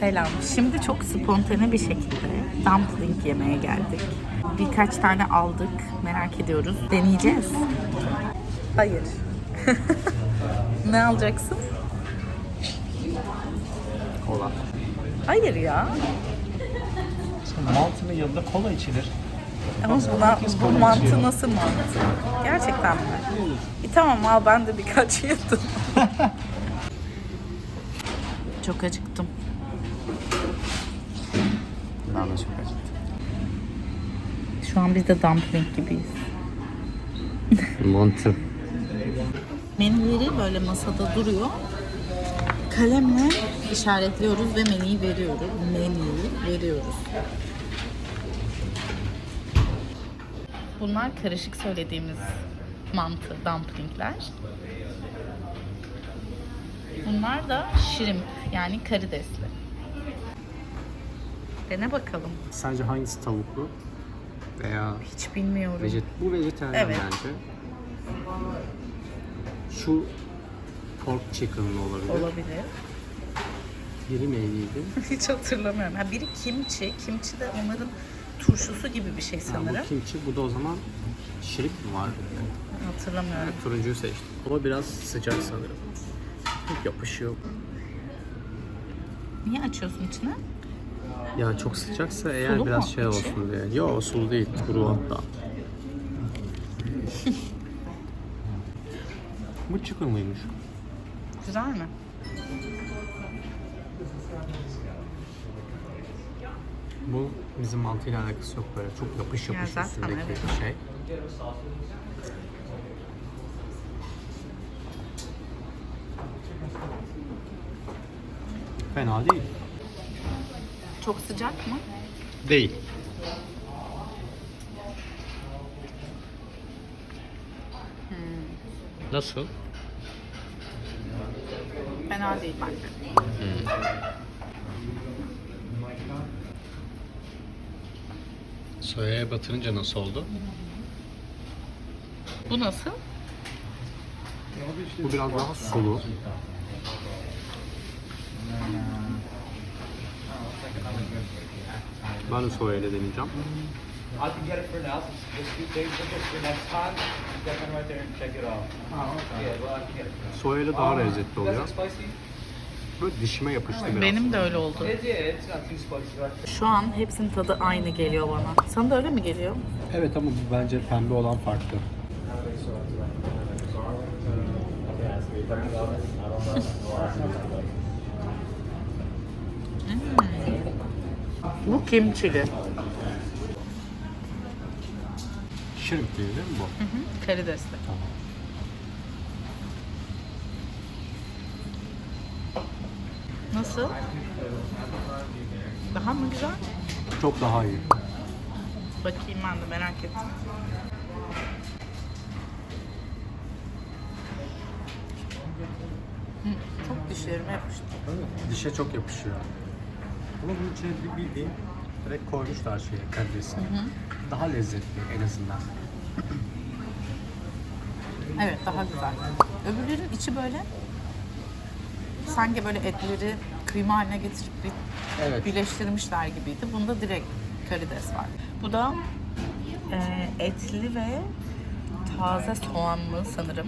Selam. Şimdi çok spontane bir şekilde dumpling yemeye geldik. Birkaç tane aldık. Merak ediyoruz. Deneyeceğiz. Hayır. ne alacaksın? Kola. Hayır ya. Mantının yanında kola içilir. Ama buna, bu mantı içiyor. nasıl mantı? Gerçekten mi? E, tamam al ben de birkaç yedim. çok acıktım. De çok acıktım. Şu an biz de dumpling gibiyiz. Mantı. Menüleri böyle masada duruyor. Kalemle işaretliyoruz ve menüyü veriyoruz. Menüyü veriyoruz. Bunlar karışık söylediğimiz mantı, dumplingler. Bunlar da shrimp yani karidesli. Dene bakalım. Sence hangisi tavuklu? Veya Hiç bilmiyorum. vejet bu vejetaryen Evet. bence. Şu pork chicken'lı olabilir. Olabilir. Biri neyliydi? Hiç hatırlamıyorum. Ha, biri kimchi. Kimchi de onların turşusu gibi bir şey Ha, sanırım. bu kimchi, bu da o zaman şirik mi var? Hatırlamıyorum. Turuncuyu seçtim. Ama biraz sıcak sanırım. Yapışıyor. Niye açıyorsun içine? Ya çok sıcaksa eğer Sulu mu biraz şey içi? olsun diye. Yo sulu değil, kuru hatta. bu chicken mıymış? Güzel mi? Bu bizim mantıyla alakası yok böyle. Çok yapış Ya yapış zaten üstündeki evet. bir şey. Fena değil. Çok sıcak mı? Değil. Nasıl? Fena değil bence. Soyaya batırınca nasıl oldu? Bu nasıl? Bu biraz daha sulu. Ben de soyayla deneyeceğim. I can get it for now. This few things just for next time. You right there and check it out. Oh, okay. Yeah, well, I can get it for now. Soyayla daha lezzetli You guys oluyor. Böyle dişime yapıştı biraz. Benim de öyle oldu. Şu an hepsinin tadı aynı geliyor bana. Sana da öyle mi geliyor? Evet ama bu bence pembe olan farklı. Bu kimçili. Shrimp değil değil mi bu? Hı hı, karidesli. Nasıl? Daha mı güzel? Çok daha iyi. Bakayım ben de merak ettim. Hı, Çok dişlerime yapıştı. Dişe çok yapışıyor. Ama bunun içine bir bildiğin direkt koymuşlar şeye karidesi. Daha lezzetli en azından. Evet daha güzel. Öbürlerin içi böyle sanki böyle etleri kıyma haline getirip bir Evet. birleştirmişler gibiydi. Bunda direkt karides var. Bu da e, etli ve taze soğanlı sanırım.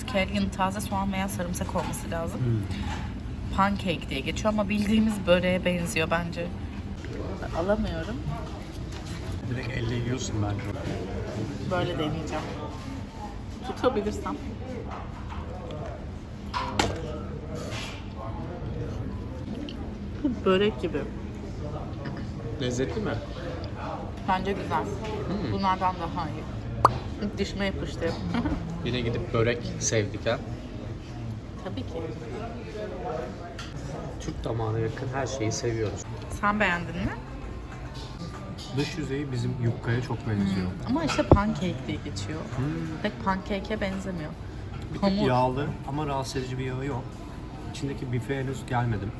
Scallion taze soğan veya sarımsak olması lazım. Pancake diye geçiyor ama bildiğimiz böreğe benziyor bence. Alamıyorum. Direkt elle yiyorsun bence. Böyle deneyeceğim. Tutabilirsem. Bu börek gibi. Lezzetli mi? Bence güzel. Bunlardan daha iyi. Dişime yapıştı. Yine gidip börek sevdik ha. Tabii ki. Türk damağına yakın her şeyi seviyoruz. Sen beğendin mi? Dış yüzeyi bizim yukkaya çok benziyor. Ama işte pancake diye geçiyor. Pek pancake'e benzemiyor. Bir tık Hamur. yağlı ama rahatsız edici bir yağı yok. İçindeki bife henüz gelmedim.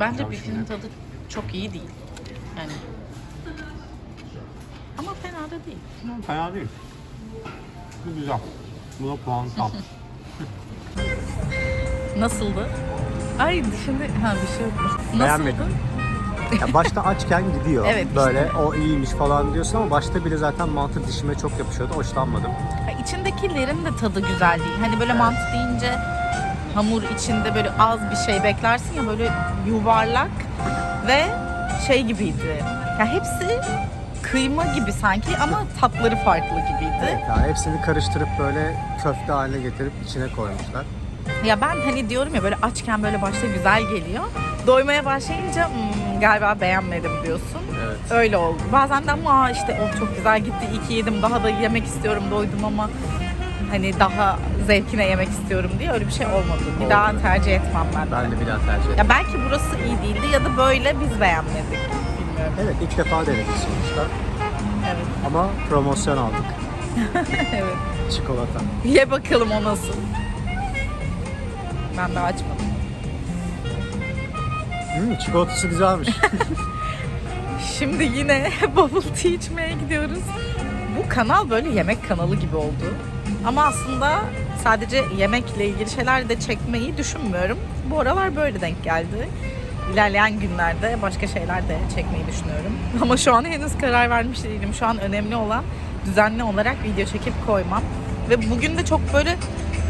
Bence Bakacağım bifinin şimdi. tadı çok iyi değil. Yani. Ama fena da değil. Hı, Fena değil. Bu güzel. Buna puan tam. Nasıldı? Ay dişinde ha bir şey. Nasıldı? Beğenmedim. Ya başta açken gidiyor. Evet, Böyle o iyiymiş falan diyorsun ama başta bile zaten mantı dişime çok yapışıyordu. Hoşlanmadım. Ya İçindekilerin de tadı güzel değil. Hani böyle mantı deyince hamur içinde böyle az bir şey beklersin ya böyle yuvarlak ve şey gibiydi. Ya hepsi kıyma gibi sanki ama tatları farklı gibiydi. Ya hepsini karıştırıp böyle köfte haline getirip içine koymuşlar. Ya ben hani diyorum ya böyle açken böyle başta güzel geliyor. Doymaya başlayınca "Hmm, galiba beğenmedim diyorsun. Evet. Öyle oldu. Bazen de ama işte o çok güzel gitti iyi ki yedim daha da yemek istiyorum doydum ama hani daha zevkine yemek istiyorum diye öyle bir şey olmadı. Bir daha tercih etmem ben. Ben de bir daha tercih ederim. Ya belki burası iyi değildi ya da böyle biz beğenmedik. Bilmiyorum. Evet ilk defa denedik sonuçta. Evet. Ama promosyon aldık. evet. Çikolata. Ye bakalım o nasıl. Ben daha açmadım. Hmm, çikolatası güzelmiş. Şimdi yine bubble tea içmeye gidiyoruz. Bu kanal böyle yemek kanalı gibi oldu. Ama aslında sadece yemekle ilgili şeyler de çekmeyi düşünmüyorum. Bu aralar böyle denk geldi. İlerleyen günlerde başka şeyler de çekmeyi düşünüyorum. Ama şu an henüz karar vermiş değilim. Şu an önemli olan düzenli olarak video çekip koymam. Ve bugün de çok böyle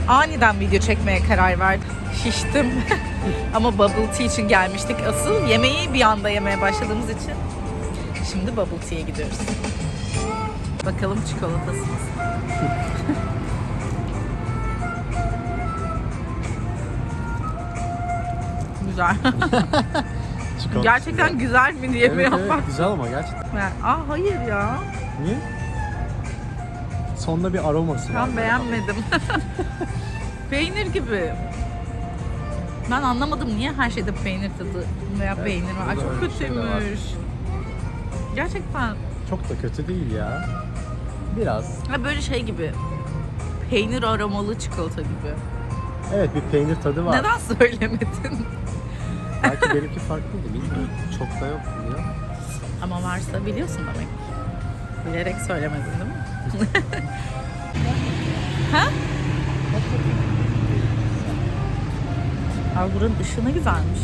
aniden video çekmeye karar verdim. Şiştim. Ama bubble tea için gelmiştik asıl. Yemeği bir anda yemeye başladığımız için Şimdi bubble tea'ye gidiyoruz. Bakalım çikolatası nasıl? güzel. Gerçekten güzel mi diye Evet, mi evet, yapmak? güzel ama gerçekten. Yani, Aa hayır ya. Niye? Sonda bir aroması var. Ben beğenmedim. Peynir gibi. Ben anlamadım niye her şeyde peynir tadı veya Evet, peynir var. Ay, burada çok öyle bir şey de var. kötüymüş. Gerçekten Çok da kötü değil ya. Biraz. Ha böyle şey gibi. Peynir aromalı çikolata gibi. Evet bir peynir tadı var. Neden söylemedin? Belki benimki farklıydı bilmiyorum. Çok da yok ya. Ama varsa biliyorsun demek. Bilerek söylemedin değil mi? ha? Abi buranın ışığı ne güzelmiş.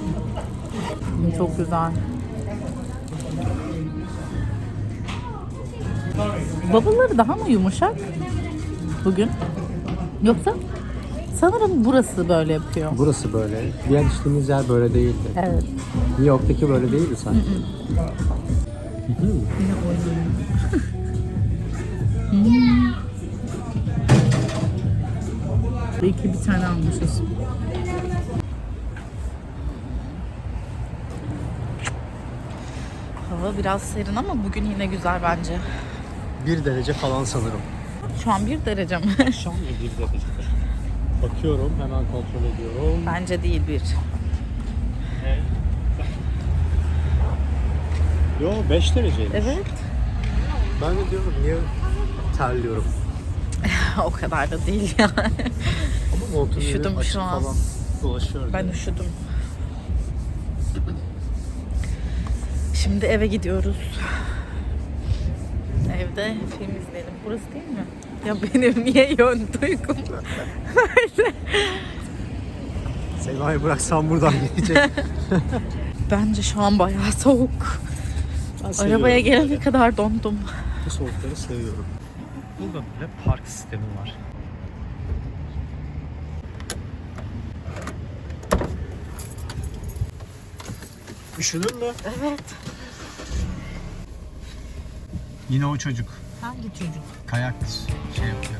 Çok güzel. Bubble'ları daha mı yumuşak bugün? Yoksa sanırım burası böyle yapıyor. Burası böyle. Diğer içtiğimiz yer böyle değildi. Evet. New York'taki böyle değildi sanki. Oynuyor. Hmm. Belki bir tane almışız. Hava biraz serin ama bugün yine güzel bence. Bir derece falan sanırım. Şu an bir derece mi? Şu an bir derece. Bakıyorum hemen kontrol ediyorum. Bence değil bir. Yo 5 dereceymiş. Evet. Ben de diyorum niye terliyorum. o kadar da değil yani. Ama montum Üşüdüm şu an. falan dolaşıyor. Ben üşüdüm. Şimdi eve gidiyoruz. Evde film izleyelim. Burası değil mi? Ya benim niye yön duygum böyle? Sema'yı bıraksam buradan gelecek. Bence şu an bayağı soğuk. Ben Arabaya gelene böyle. kadar dondum. Bu soğukları seviyorum. Burada böyle park sistemi var. Üşüdün mü? Evet. Yine o çocuk. Hangi çocuk? Kayak şey yapıyor.